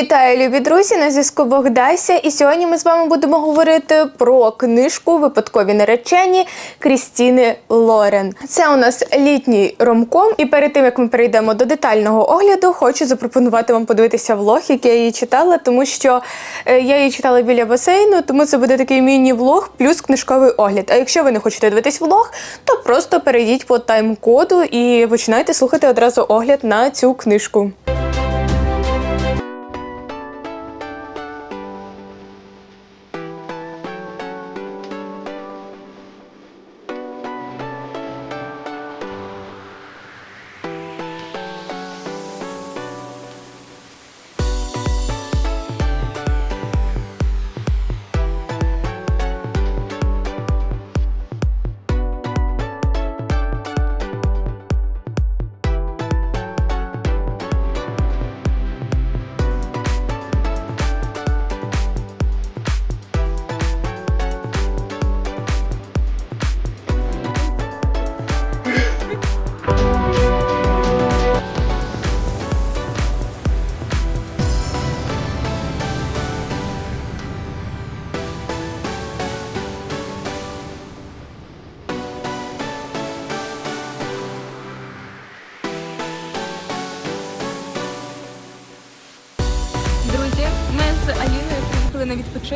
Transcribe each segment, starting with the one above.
Вітаю, любі друзі! На зв'язку Богдася. І сьогодні ми з вами будемо говорити про книжку Випадкові наречені Крістіни Лорен. Це у нас літній ромком. І перед тим як ми перейдемо до детального огляду, хочу запропонувати вам подивитися влог, який я її читала, тому що е, я її читала біля басейну, тому це буде такий міні-влог плюс книжковий огляд. А якщо ви не хочете дивитись влог, то просто перейдіть по тайм-коду і починайте слухати одразу огляд на цю книжку.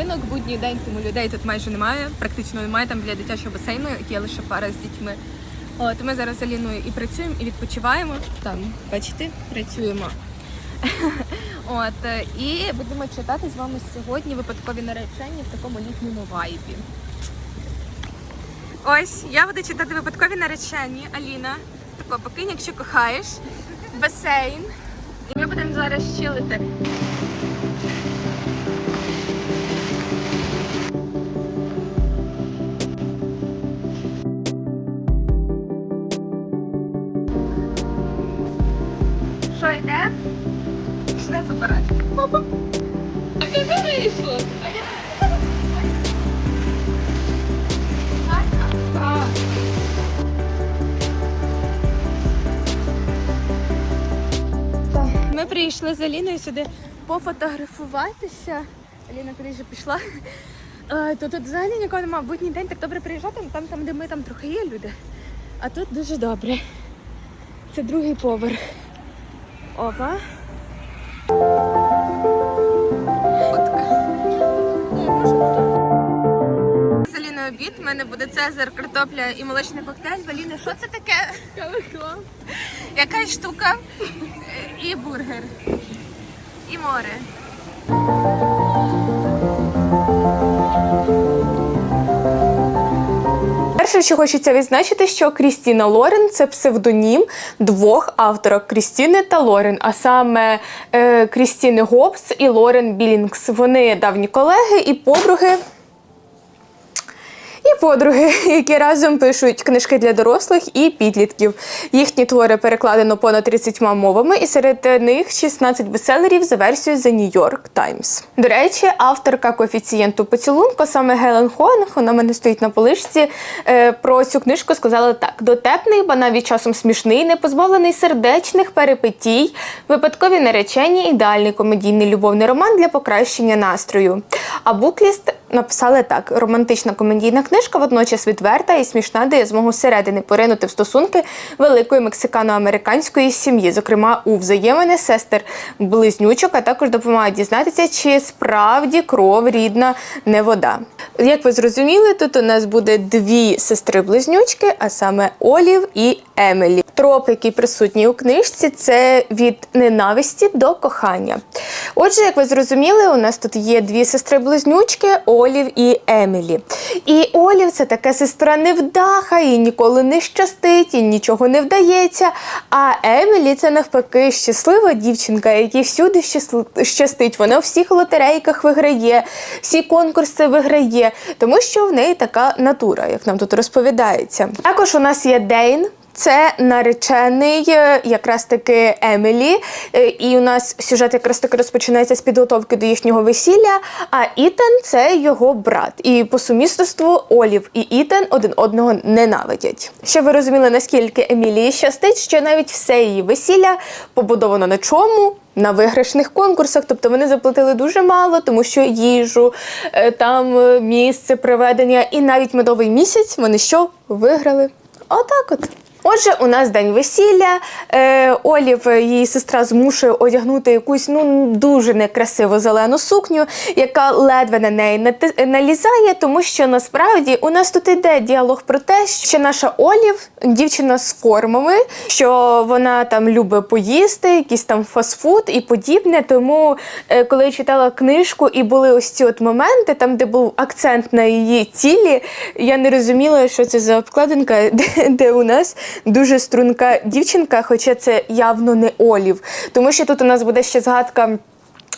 Відпочинок. Будній день, тому людей тут майже немає. Практично немає там біля дитячого басейну, є лише пара з дітьми. От ми зараз з Аліною і працюємо, і відпочиваємо. Там, бачите, працюємо. От і будемо читати з вами сьогодні випадкові наречення в такому літньому вайбі. Ось я буду читати випадкові наречені. Аліна, тако покинь, якщо кохаєш, басейн. І ми будемо зараз чилити. Ми прийшли з Аліною сюди пофотографуватися. Аліна куди вже пішла. Е, То тут взагалі нікого немає. Будній день так добре приїжджати, там, там, де ми там трохи є люди. А тут дуже добре. Це другий поверх. Опа. Фотка. З Аліною обід. У мене буде цезар, картопля і молочний коктейль. В Аліни, що це таке? Якась штука. І бургер. І море. Перше, що хочеться відзначити, що Крістіна Лорен це псевдонім двох авторок Крістіни та Лорен, а саме е, Крістіни Гобс і Лорен Білінгс. Вони давні колеги і подруги. Подруги, які разом пишуть книжки для дорослих і підлітків. Їхні твори перекладено понад 30 мовами, і серед них 16 бестселерів за версією The New York Times. До речі, авторка коефіцієнту поцілунку, саме Гелен Хонг, вона мене стоїть на полишці. е, Про цю книжку сказала так: дотепний, ба навіть часом смішний, не позбавлений сердечних перипетій, випадкові наречені, ідеальний комедійний любовний роман для покращення настрою. А букліст написали так: романтична комедійна книжка, водночас відверта і смішна, дає змогу зсередини поринути в стосунки великої мексикано-американської сім'ї, зокрема у взаємини сестер близнючок, а також допомагає дізнатися, чи справді кров рідна не вода. Як ви зрозуміли, тут у нас буде дві сестри-близнючки, а саме Олів і Емілі. Троп, який присутній у книжці, це від ненависті до кохання. Отже, як ви зрозуміли, у нас тут є дві сестри-близнючки Олів і Емілі. І Олів це така сестра невдаха, їй ніколи не щастить, і нічого не вдається. А Емілі це навпаки щаслива дівчинка, якій всюди щастить. Вона у всіх лотерейках виграє, всі конкурси виграє, тому що в неї така натура, як нам тут розповідається. Також у нас є Дейн. Це наречений е, якраз таки Емілі. Е, І у нас сюжет якраз таки розпочинається з підготовки до їхнього весілля. А Ітан це його брат. І по сумісництву Олів і Ітан один одного ненавидять. Щоб ви розуміли, наскільки Емілії щастить, що навіть все її весілля побудовано на чому? На виграшних конкурсах, тобто вони заплатили дуже мало, тому що їжу, е, там місце проведення і навіть медовий місяць вони що виграли? Отак от. Отже, у нас день весілля. Е, Олів, е, її сестра, змушує одягнути якусь ну дуже некрасиву зелену сукню, яка ледве на неї налізає, тому що насправді у нас тут іде діалог про те, що наша Олів дівчина з формами, що вона там любить поїсти, якийсь там фастфуд і подібне. Тому, е, коли я читала книжку і були ось ці от моменти, там, де був акцент на її тілі, я не розуміла, що це за обкладинка, де, де у нас дуже струнка дівчинка, хоча це явно не Олів. Тому що тут у нас буде ще згадка.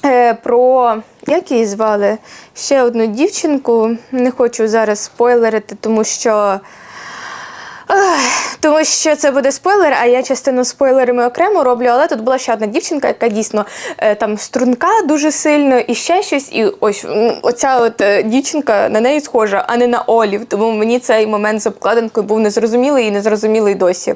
е, Про як її звали? Ще одну дівчинку. Не хочу зараз спойлерити, тому що. Тому що це буде спойлер, а я частину спойлерами окремо роблю. Але тут була ще одна дівчинка, яка дійсно е, там струнка дуже сильно і ще щось. І ось оця от е, дівчинка на неї схожа, а не на Олів. Тому мені цей момент з обкладинкою був незрозумілий і незрозумілий досі.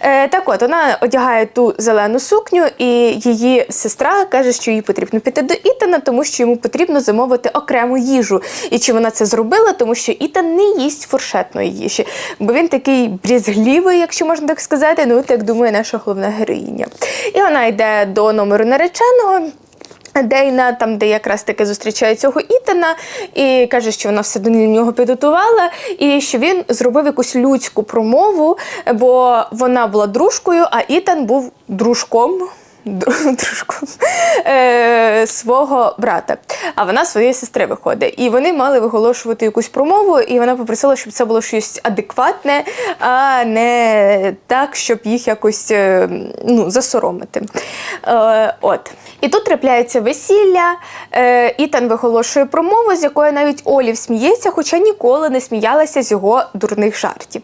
Е, так от, вона одягає ту зелену сукню, і її сестра каже, що їй потрібно піти до Ітана, тому що йому потрібно замовити окрему їжу. І чи вона це зробила, тому що Ітан не їсть фуршетної їжі, бо він такий брізглівий, якщо можна так сказати. Ну, от як думає наша головна героїня. І вона йде до номеру нареченого. Дейна, там, де якраз таки зустрічає цього Ітана, і каже, що вона все до нього підготувала, і що він зробив якусь людську промову, бо вона була дружкою, а Ітан був дружком. дру- Дружком е, свого брата, а вона своєї сестри виходить. І вони мали виголошувати якусь промову, і вона попросила, щоб це було щось адекватне, а не так, щоб їх якось е, ну, засоромити. Е, от. І тут трапляється весілля. Ітан виголошує промову, з якої навіть Олів сміється, хоча ніколи не сміялася з його дурних жартів.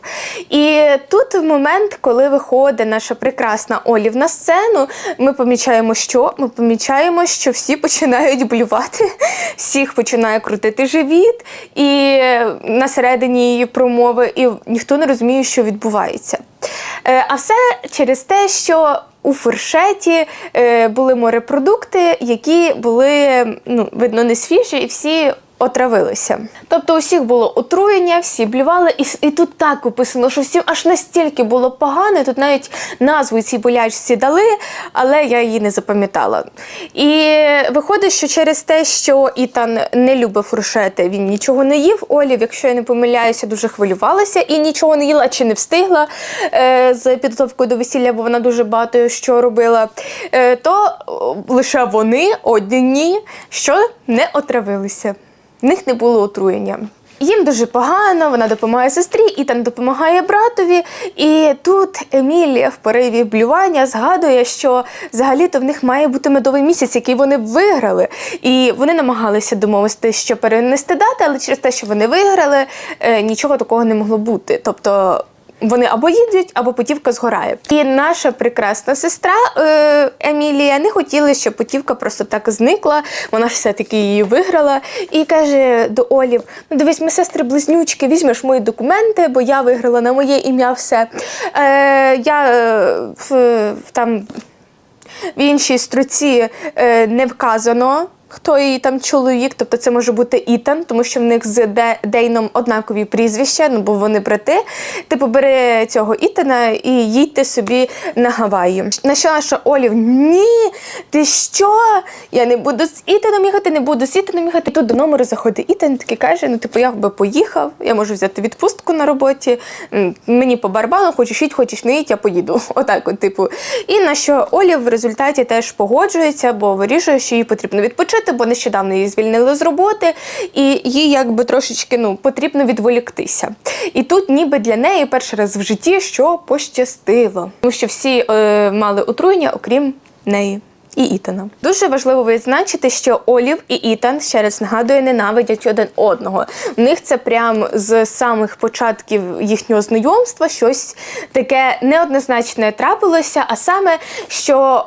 І тут в момент, коли виходить наша прекрасна Олів на сцену, ми помічаємо, що ми помічаємо, що всі починають блювати, всіх починає крутити живіт, і на середині її промови, і ніхто не розуміє, що відбувається. Е, А все через те, що у фуршеті е, були морепродукти, які були, ну, видно, не свіжі, і всі отравилися. Тобто у всіх було отруєння, всі блювали, і, і тут так описано, що всім аж настільки було погано, тут навіть назву цій болячці дали, але я її не запам'ятала. І виходить, що через те, що Ітан не любив фуршети, він нічого не їв. Олів, якщо я не помиляюся, дуже хвилювалася і нічого не їла чи не встигла е, з підготовкою до весілля, бо вона дуже багато що робила. Е, то лише вони одні, що не отравилися. В них не було отруєння. Їм дуже погано, вона допомагає сестрі, і там допомагає братові. І тут Емілія в пориві блювання згадує, що взагалі-то в них має бути медовий місяць, який вони виграли. І вони намагалися домовити, що перенести дати, але через те, що вони виграли, е, нічого такого не могло бути. Тобто. Вони або їдуть, або путівка згорає. І наша прекрасна сестра е, Емілія не хотіла, щоб путівка просто так зникла. Вона все-таки її виграла. І каже до Олів: ну дивись, ми сестри-близнючки, візьмеш мої документи, бо я виграла на моє ім'я все. Е, я е, в, там в іншій строці е, не вказано. Хто її там чоловік, тобто це може бути Ітан, тому що в них з Де- Дейном однакові прізвища, ну бо вони брати. Типу, бери цього Ітана і їдьте собі на Гаваї. На що наша Олів? Ні, ти що? Я не буду з Ітаном їхати, не буду з Ітаном їхати. Тут до номеру заходить Ітан, такий каже: ну, типу, я би поїхав, я можу взяти відпустку на роботі. Мені по барабану, хочеш їдь, хочеш не їдь, я поїду. Отак, от, типу. І на що Олів в результаті теж погоджується, бо вирішує, що їй потрібно відпочити, бо нещодавно її звільнили з роботи, і їй якби трошечки ну, потрібно відволіктися. І тут, ніби для неї перший раз в житті що пощастило. Тому що всі е, мали отруєння, окрім неї. І Ітана. Дуже важливо відзначити, що Олів і Ітан, ще раз нагадую, ненавидять один одного. В них це прям з самих початків їхнього знайомства щось таке неоднозначне трапилося. А саме, що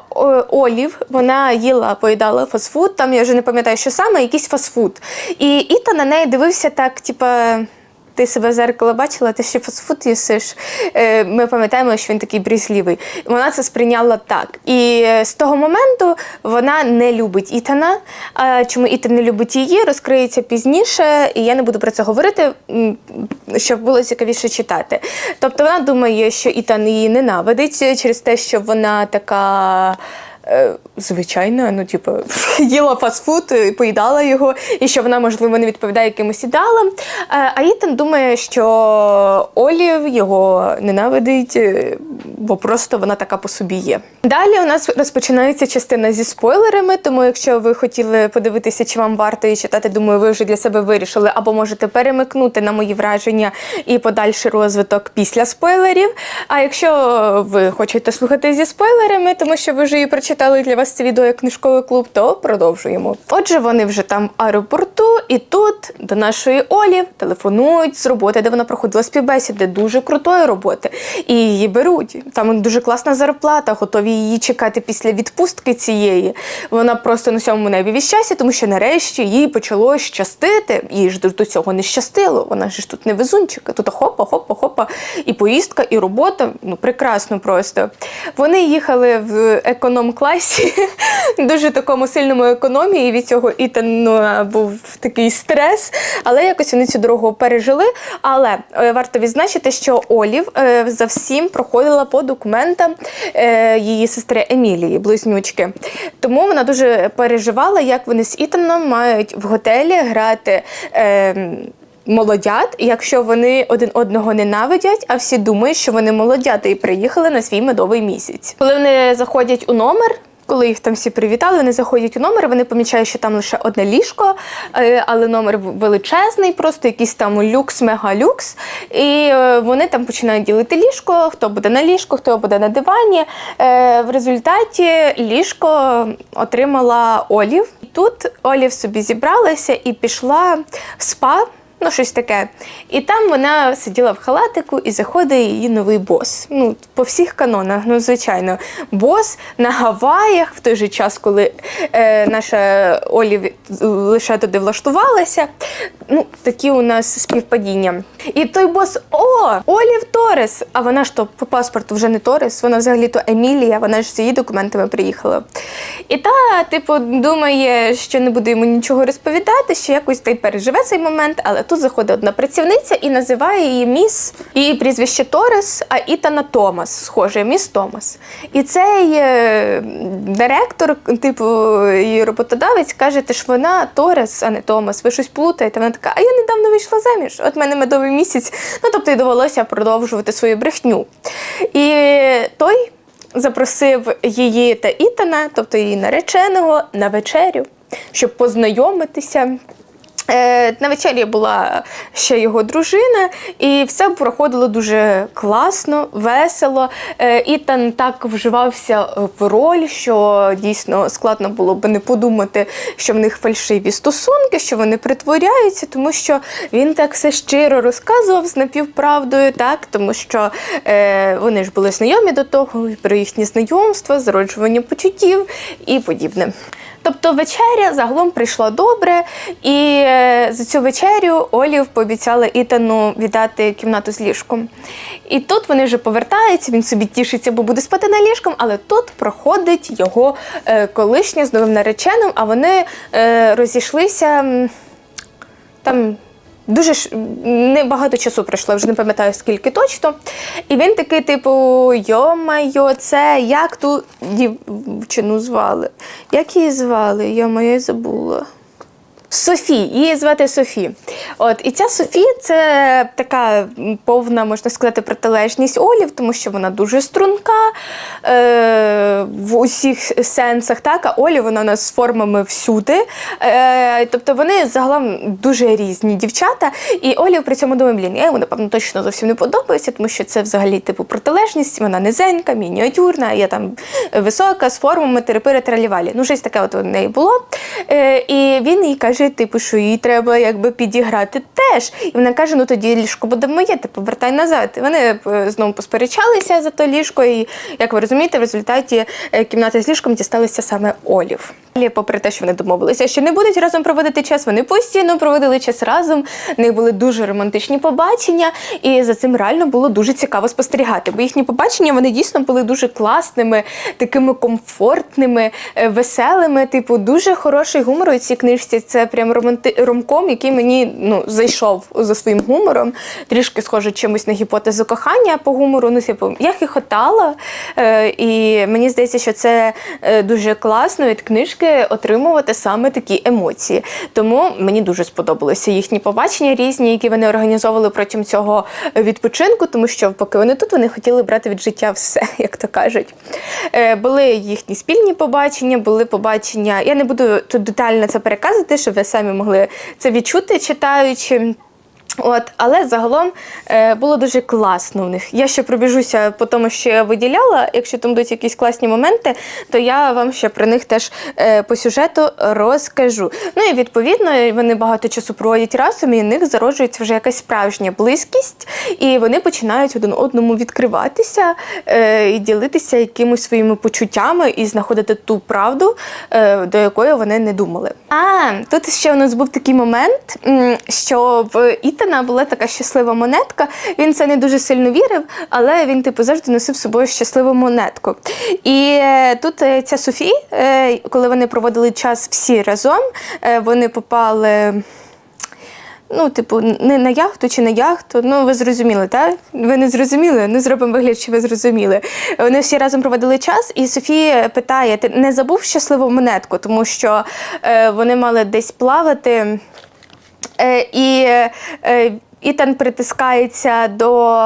Олів вона їла, поїдала фастфуд, там я вже не пам'ятаю, що саме, якийсь фастфуд. І Ітан на неї дивився так, типа. Ти себе в зеркало бачила, ти ще фастфуд їсиш. Е, Ми пам'ятаємо, що він такий брізлівий. Вона це сприйняла так. І е, з того моменту вона не любить Ітана. Чому Ітан не любить її, розкриється пізніше, і я не буду про це говорити, щоб було цікавіше читати. Тобто вона думає, що Ітан її ненавидить через те, що вона така. Е, Звичайна, ну типу, їла фастфуд, е, поїдала його, і що вона, можливо, не відповідає якимось ідеалам. Е, А Ітан думає, що Олів його ненавидить, бо просто вона така по собі є. Далі у нас розпочинається частина зі спойлерами, тому якщо ви хотіли подивитися, чи вам варто її читати, думаю, ви вже для себе вирішили, або можете перемикнути на мої враження і подальший розвиток після спойлерів. А якщо ви хочете слухати зі спойлерами, тому що ви вже її прочитали і для вас це відео як книжковий клуб, то продовжуємо. Отже, вони вже там в аеропорту, і тут до нашої Олі телефонують з роботи, де вона проходила співбесіди, дуже крутої роботи. І її беруть. Там дуже класна зарплата, готові її чекати після відпустки цієї. Вона просто на сьомому небі від тому що нарешті їй почало щастити. Їй ж до цього не щастило. Вона ж тут не везунчика. Тут хопа, хопа, хопа. І поїздка, і робота. Ну, прекрасно просто. Вони їхали в економ-класі, дуже такому сильному економії. І від цього Ітану був такий стрес, але якось вони цю дорогу пережили. Але е, варто відзначити, що Олів е, за всім проходила по документам е, її сестри Емілії, близнючки. Тому вона дуже переживала, як вони з Ітаном мають в готелі грати. Молодят, якщо вони один одного ненавидять, а всі думають, що вони молодята і приїхали на свій медовий місяць. Коли вони заходять у номер, коли їх там всі привітали, вони заходять у номер, вони помічають, що там лише одне ліжко, е, але номер величезний, просто якийсь там люкс, мега-люкс. І е, вони там починають ділити ліжко, хто буде на ліжку, хто буде на дивані. Е, В результаті ліжко отримала Олів. Тут Олів собі зібралася і пішла в спа. Ну, щось таке. І там вона сиділа в халатику і заходить її новий бос. Ну, по всіх канонах, ну, звичайно. Бос на Гаваях в той же час, коли е, наша Олі лише туди влаштувалася. Ну, такі у нас співпадіння. І той бос: О, Олів Торес! А вона ж то по паспорту вже не Торес, вона взагалі то Емілія, вона ж з її документами приїхала. І та, типу, думає, що не буде йому нічого розповідати, що якось та й переживе цей момент, але тут заходить одна працівниця і називає її міс. Її прізвище Торес, а Ітана Томас, схоже, міс Томас. І цей е, директор, типу, її роботодавець, каже, ти ж вона Торес, а не Томас. Ви щось плутаєте. Вона така, а я недавно вийшла заміж. От мене медовий місяць. Ну тобто, і довелося продовжувати свою брехню. І той запросив її та Ітана, тобто її нареченого, на вечерю, щоб познайомитися. Е, На вечері була ще його дружина, і все проходило дуже класно, весело. Е, Ітан так вживався в роль, що дійсно складно було б не подумати, що в них фальшиві стосунки, що вони притворяються, тому що він так все щиро розказував з напівправдою, так тому що е, вони ж були знайомі до того, про їхнє знайомство, зароджування почуттів і подібне. Тобто вечеря загалом прийшла добре, і е, за цю вечерю Олів пообіцяла Ітану віддати кімнату з ліжком. І тут вони вже повертаються, він собі тішиться, бо буде спати на ліжком, але тут проходить його е, колишня з новим нареченим, а вони е, розійшлися там. Дуже ж небагато часу пройшло, вже не пам'ятаю скільки точно. І він такий, типу, йо-майо, це як ту дівчину звали? Як її звали? Я моя забула. Софі, її звати Софі. От і ця Софі це така повна, можна сказати, протилежність Олів, тому що вона дуже струнка е, в усіх сенсах. Так, а Олі вона у нас з формами всюди. Е, тобто вони загалом дуже різні дівчата. І Олі при цьому думає, блін, я йому напевно точно зовсім не подобаюся, тому що це взагалі типу протилежність. Вона низенька, мініатюрна, я там висока, з формами, терепири, тралівалі. Ну, щось таке от у неї було. Е, і він їй каже, типу, що їй треба якби підіграти теж. І вона каже: ну тоді ліжко буде моє, ти повертай назад. І вони е, знову посперечалися за то ліжко, і як ви розумієте, в результаті е, кімнати з ліжком дісталися саме Олів. Попри те, що вони домовилися, що не будуть разом проводити час, вони постійно проводили час разом. В них були дуже романтичні побачення, і за цим реально було дуже цікаво спостерігати. Бо їхні побачення вони дійсно були дуже класними, такими комфортними, е, веселими. Типу, дуже хороший гумор у цій книжці. Це прям романти... ромком, який мені ну зайшов за своїм гумором. Трішки схоже чимось на гіпотезу кохання по гумору. Ну, типу, я хихотала, е, і мені здається, що це е, дуже класно від книжки отримувати саме такі емоції. Тому мені дуже сподобалися їхні побачення різні, які вони організовували протягом цього відпочинку, тому що поки вони тут, вони хотіли брати від життя все, як то кажуть. Е, Були їхні спільні побачення, були побачення. Я не буду тут детально це переказувати, щоб ви самі могли це відчути, читаючи. От, але загалом е, було дуже класно в них. Я ще пробіжуся по тому, що я виділяла. Якщо там будуть якісь класні моменти, то я вам ще про них теж е, по сюжету розкажу. Ну і відповідно вони багато часу проводять разом, і в них зароджується вже якась справжня близькість, і вони починають один одному відкриватися е, і ділитися якимись своїми почуттями і знаходити ту правду, е, до якої вони не думали. А тут ще у нас був такий момент, що в Ітана була така щаслива монетка. Він це не дуже сильно вірив, але він типу завжди носив з собою щасливу монетку. І е, тут е, ця Софі, е, коли вони проводили час всі разом, вони попали. Ну, типу, не на яхту чи на яхту. Ну, ви зрозуміли, так? Ви не зрозуміли? Ну, зробимо вигляд, що ви зрозуміли. Вони всі разом проводили час, і Софія питає: ти не забув щасливу монетку, тому що е, вони мали десь плавати. Е, і е, Ітан притискається до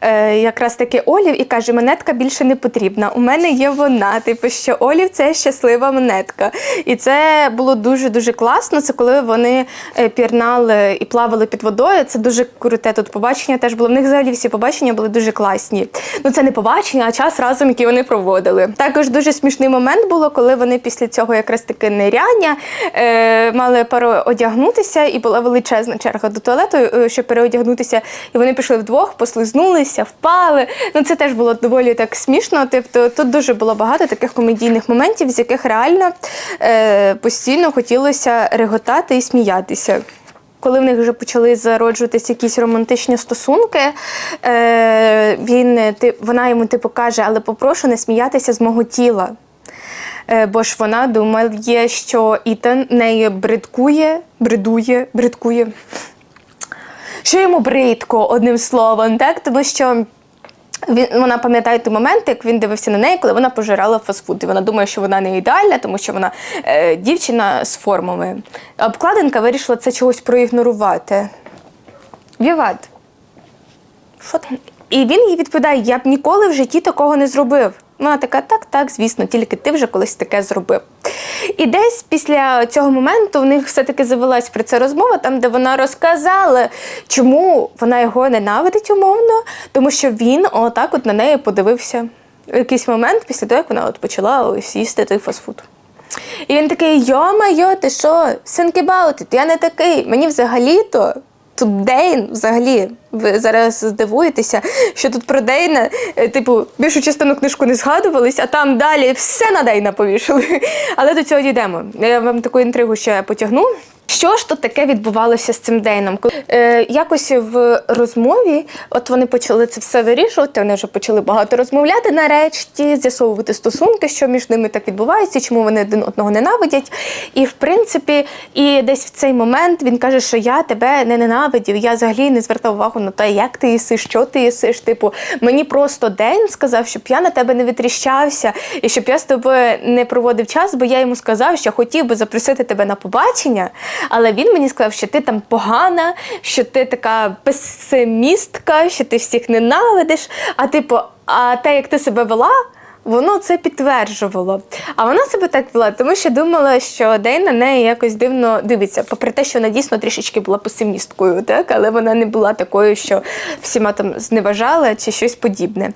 е, якраз таки Олів і каже: монетка більше не потрібна. У мене є вона. Типу, що Олів це щаслива монетка. І це було дуже дуже класно. Це коли вони е, пірнали і плавали під водою. Це дуже круте тут побачення. Теж було в них взагалі всі побачення були дуже класні. Ну це не побачення, а час разом, який вони проводили. Також дуже смішний момент було, коли вони після цього якраз таки ниряння е, мали переодягнутися, і була величезна черга до туалету, е, щоб переодягнутися. І вони пішли вдвох, послизнулися, впали. Ну це теж було доволі так смішно. Тобто тут дуже було багато таких комедійних моментів, з яких реально е, постійно хотілося реготати і сміятися. Коли в них вже почали зароджуватися якісь романтичні стосунки, е, він, вона йому типу каже, але попрошу не сміятися з мого тіла. Е, бо ж вона думає, що Ітан неї бридкує, бридує, бридкує. Що йому бридко, одним словом, так? Тому що він, вона пам'ятає той момент, як він дивився на неї, коли вона пожирала фастфуд. І вона думає, що вона не ідеальна, тому що вона е, дівчина з формами. Обкладинка вирішила це чогось проігнорувати. Віват. І він їй відповідає: я б ніколи в житті такого не зробив. Вона така, так, так, звісно, тільки ти вже колись таке зробив. І десь після цього моменту в них все-таки завелась про це розмова, там, де вона розказала, чому вона його ненавидить умовно, тому що він отак от на неї подивився в якийсь момент після того, як вона от почала ось їсти той фастфуд. І він такий: йо-майо, ти що? Think about я не такий. Мені взагалі-то тут Дейн взагалі. Ви зараз здивуєтеся, що тут про Дейна, е, типу, більшу частину книжку не згадувались, а там далі все на Дейна повішали. Але до цього дійдемо. Я вам таку інтригу ще потягну. Що ж тут таке відбувалося з цим Дейном? Е, якось в розмові, от вони почали це все вирішувати, вони вже почали багато розмовляти нарешті, з'ясовувати стосунки, що між ними так відбувається, чому вони один одного ненавидять. І в принципі, і десь в цей момент він каже, що я тебе не ненавидів, я взагалі не звертав увагу на те, як ти їсиш, що ти їсиш. Типу, мені просто Дейн сказав, щоб я на тебе не витріщався і щоб я з тобою не проводив час, бо я йому сказав, що хотів би запросити тебе на побачення. Але він мені сказав, що ти там погана, що ти така песимістка, що ти всіх ненавидиш. А типу, а те, як ти себе вела. Воно це підтверджувало. А вона себе так вела, тому що думала, що Дейн на неї якось дивно дивиться, попри те, що вона дійсно трішечки була песимісткою, так? але вона не була такою, що всіма там зневажала чи щось подібне.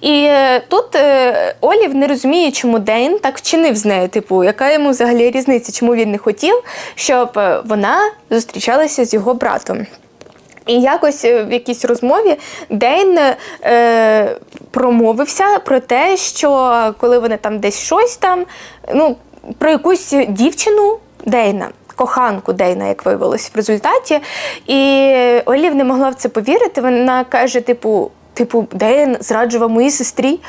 І е, тут е, Олів не розуміє, чому Дейн так вчинив з нею. Типу, яка йому взагалі різниця, чому він не хотів, щоб е, вона зустрічалася з його братом. І якось е, в якійсь розмові Дейн е, промовився про те, що коли вони там десь щось там, ну, про якусь дівчину Дейна. Коханку Дейна, як виявилось в результаті. І Олів не могла в це повірити. Вона каже: типу, типу, Дейн зраджував моїй сестрі.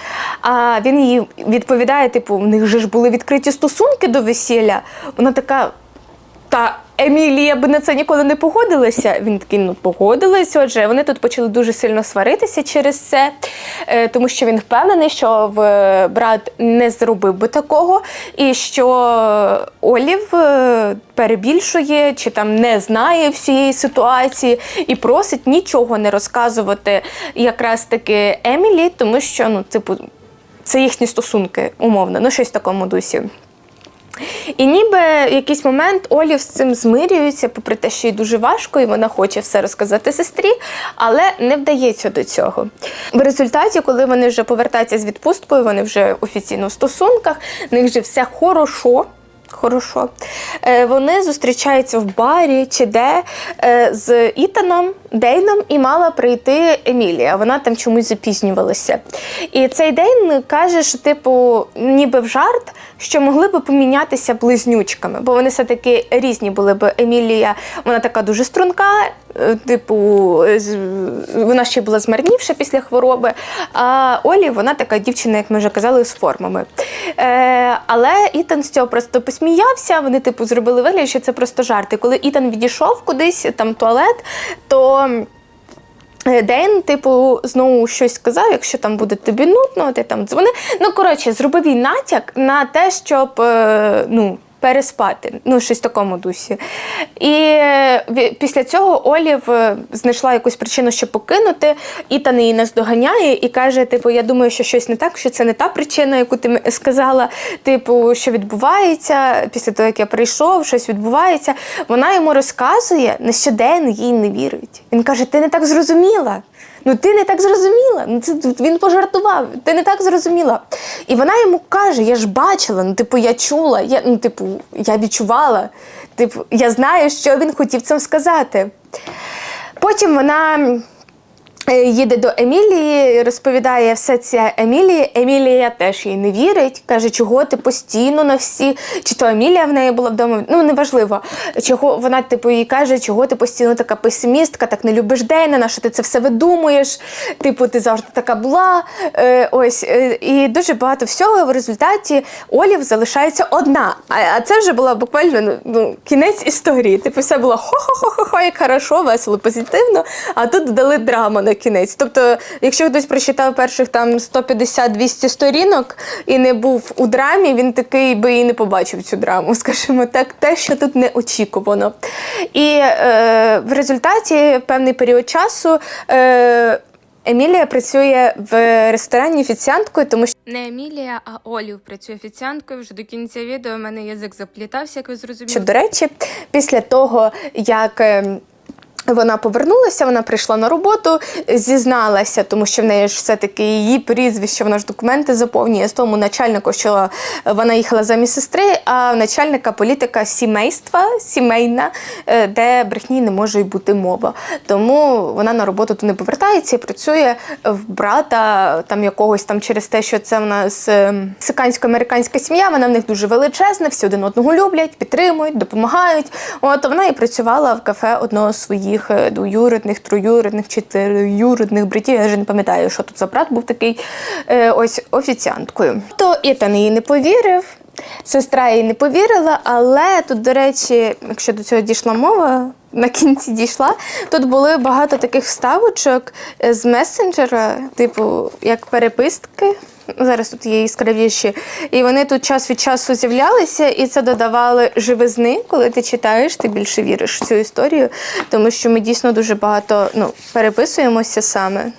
А він їй відповідає: типу, в них же ж були відкриті стосунки до весілля. Вона така. Та Емілія б на це ніколи не погодилася. Він такий, ну погодилась. Отже, вони тут почали дуже сильно сваритися через це, е, тому що він впевнений, що брат не зробив би такого, і що Олів е, перебільшує чи там не знає всієї ситуації і просить нічого не розказувати якраз таки Емілі, тому що ну, типу, це їхні стосунки, умовно, ну щось в такому дусі. І ніби в якийсь момент Олів з цим змирюється, попри те, що їй дуже важко, і вона хоче все розказати сестрі, але не вдається до цього. В результаті, коли вони вже повертаються з відпусткою, вони вже офіційно в стосунках, в них вже все хорошо. Хорошо. Е, вони зустрічаються в барі чи де е, з Ітаном, Дейном, і мала прийти Емілія. Вона там чомусь запізнювалася. І цей Дейн каже, що, типу, ніби в жарт, що могли би помінятися близнючками, бо вони все-таки різні були б. Емілія, вона така дуже струнка, е, типу, вона ще була змарнівша після хвороби. А Олі, вона така дівчина, як ми вже казали, з формами. Е, але Ітан з цього просто посміявся. Вони, типу, зробили вигляд, що це просто жарт. І коли Ітан відійшов кудись, там туалет, то. Е, Дейн, типу, знову щось сказав, якщо там буде тобі нудно, ти там дзвони. Ну, коротше, зробив їй натяк на те, щоб е, ну, переспати. Ну, щось в такому дусі. І е, після цього Олів е, знайшла якусь причину, щоб покинути. Ітан її наздоганяє і каже: типу, я думаю, що щось не так, що це не та причина, яку ти сказала. Типу, що відбувається після того, як я прийшов, щось відбувається. Вона йому розказує, на що Дейн їй не вірить. Він каже: Ти не так зрозуміла. Ну ти не так зрозуміла. Ну це він пожартував. Ти не так зрозуміла. І вона йому каже: Я ж бачила, ну типу, я чула, я ну, типу, я відчувала. Типу, я знаю, що він хотів цим сказати. Потім вона. Е, Їде до Емілії, розповідає все це Емілії. Емілія теж їй не вірить. Каже, чого ти постійно на всі, чи то Емілія в неї була вдома. Ну неважливо. Чого вона типу їй каже, чого ти постійно така песимістка, так не любиш Дейна, на що ти це все видумуєш? Типу, ти завжди така була. Е, ось е, і дуже багато всього. В результаті Олів залишається одна. А, а це вже була буквально ну, ну, кінець історії. Типу, все було хо-хо-хо-хо, як хорошо, весело, позитивно. А тут додали драму на кінець. Тобто, якщо хтось прочитав перших там 150-200 сторінок і не був у драмі, він такий би і не побачив цю драму, скажімо так, те, що тут неочікувано. І е, в результаті певний період часу. Е, Емілія працює в ресторані офіціанткою, тому що Не Емілія, а Олів працює офіціанткою. Вже до кінця відео у мене язик заплітався, як ви зрозуміли. Що, до речі, після того, як е, вона повернулася, вона прийшла на роботу, зізналася, тому що в неї ж все-таки її прізвище, вона ж документи заповнює з тому начальнику, що вона їхала замість сестри, а начальника політика сімейства, сімейна, е, де брехні не може й бути мова. Тому вона на роботу то не повертається і працює в брата там якогось там через те, що це в нас е, мексикансько-американська сім'я, вона в них дуже величезна, всі один одного люблять, підтримують, допомагають. От вона і працювала в кафе одного з своїх е, двоюрідних, троюрідних, чотириюрідних братів. Я вже не пам'ятаю, що тут за брат був такий е, ось офіціанткою. То Ітан їй не повірив. Сестра їй не повірила, але тут, до речі, якщо до цього дійшла мова, на кінці дійшла, тут були багато таких вставочок е, з месенджера, типу, як переписки, Зараз тут є яскравіші. І вони тут час від часу з'являлися, і це додавали живизни. Коли ти читаєш, ти більше віриш в цю історію, тому що ми дійсно дуже багато ну, переписуємося саме.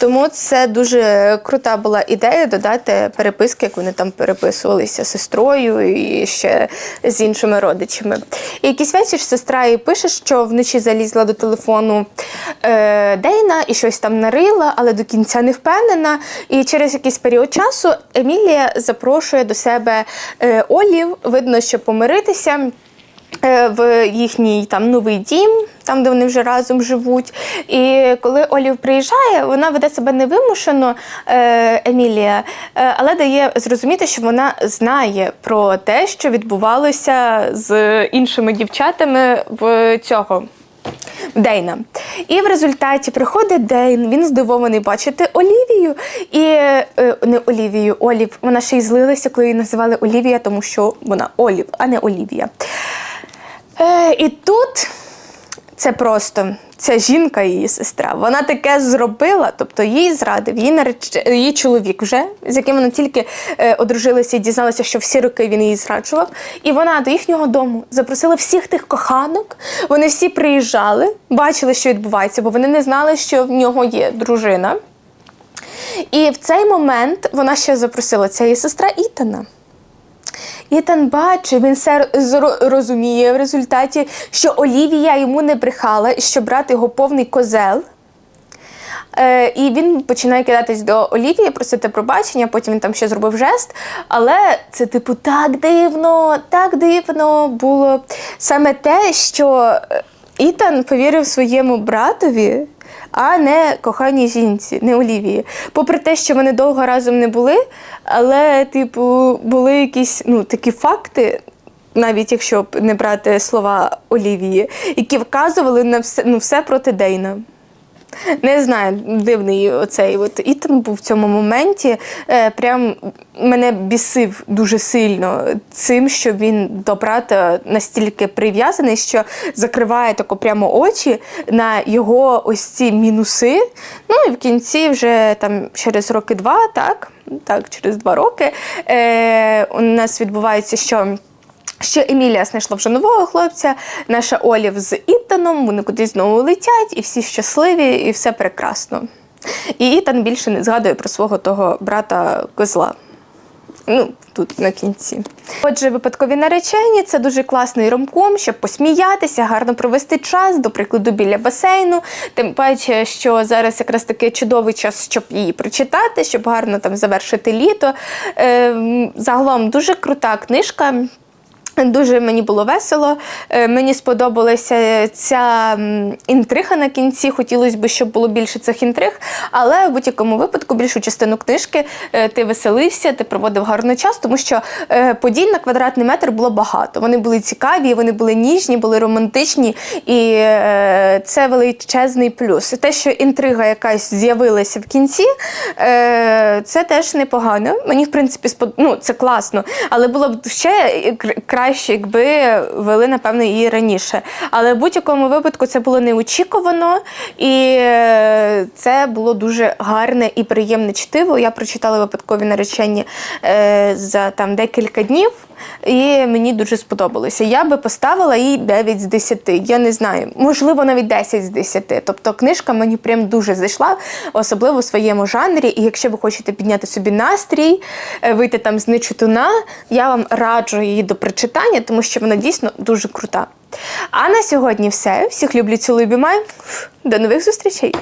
Тому це дуже крута була ідея додати переписки, як вони там переписувалися з сестрою і ще з іншими родичами. І якийсь вечір сестра їй пише, що вночі залізла до телефону е, Дейна і щось там нарила, але до кінця не впевнена. І через якийсь період часу Емілія запрошує до себе е, Олів, видно, що помиритися в їхній там новий дім, там, де вони вже разом живуть. І коли Олів приїжджає, вона веде себе невимушено, е, Емілія, е, але дає зрозуміти, що вона знає про те, що відбувалося з іншими дівчатами в цього. Дейна. І в результаті приходить Дейн, він здивований бачити Олівію. І е, не Олівію, Олів. Вона ще й злилася, коли її називали Олівія, тому що вона Олів, а не Олівія. Е, і тут це просто ця жінка, її сестра. Вона таке зробила, тобто їй зрадив, її нареч... її чоловік вже, з яким вона тільки е, одружилася і дізналася, що всі роки він її зраджував. І вона до їхнього дому запросила всіх тих коханок. Вони всі приїжджали, бачили, що відбувається, бо вони не знали, що в нього є дружина. І в цей момент вона ще запросила ця її сестра Ітана. Ітан бачить, він все розуміє в результаті, що Олівія йому не брехала, що брат його повний козел. Е, і він починає кидатись до Олівії, просити пробачення, потім він там ще зробив жест. Але це, типу, так дивно, так дивно було саме те, що е, Ітан повірив своєму братові, а не коханій жінці, не Олівії. Попри те, що вони довго разом не були, але, типу, були якісь ну, такі факти. Навіть якщо не брати слова Олівії, які вказували на все, ну, все проти Дейна. Не знаю, дивний оцей от Ітан був в цьому моменті. Е, прям мене бісив дуже сильно цим, що він до брата настільки прив'язаний, що закриває тако прямо очі на його ось ці мінуси. Ну і в кінці, вже там через роки два, так, так, через два роки, е, у нас відбувається, що. Що Емілія знайшла вже нового хлопця, наша Олів з Ітаном, вони кудись знову летять, і всі щасливі, і все прекрасно. І Ітан більше не згадує про свого того брата козла. Ну, тут на кінці. Отже, випадкові наречені це дуже класний ромком, щоб посміятися, гарно провести час, до прикладу, біля басейну. Тим паче, що зараз якраз таки чудовий час, щоб її прочитати, щоб гарно там завершити літо. Е, загалом дуже крута книжка. Дуже мені було весело. Е, Мені сподобалася ця інтрига на кінці. Хотілося б, щоб було більше цих інтриг, але в будь-якому випадку більшу частину книжки е, ти веселився, ти проводив гарний час, тому що е, подій на квадратний метр було багато. Вони були цікаві, вони були ніжні, були романтичні, і це величезний плюс. Те, що інтрига якась з'явилася в кінці, це теж непогано. Мені, в принципі, спод... ну, це класно, але було б ще кр- краще, якби вели, напевно, її раніше. Але в будь-якому випадку це було неочікувано, і е, це було дуже гарне і приємне чтиво. Я прочитала випадкові наречені е, за там декілька днів. І мені дуже сподобалося. Я би поставила їй 9 з 10. Я не знаю, можливо, навіть 10 з 10. Тобто книжка мені прям дуже зайшла, особливо у своєму жанрі. І якщо ви хочете підняти собі настрій, е, вийти там з нечутуна, я вам раджу її до прочитання, тому що вона дійсно дуже крута. А на сьогодні все. Всіх люблю, цілую, обіймаю. До нових зустрічей!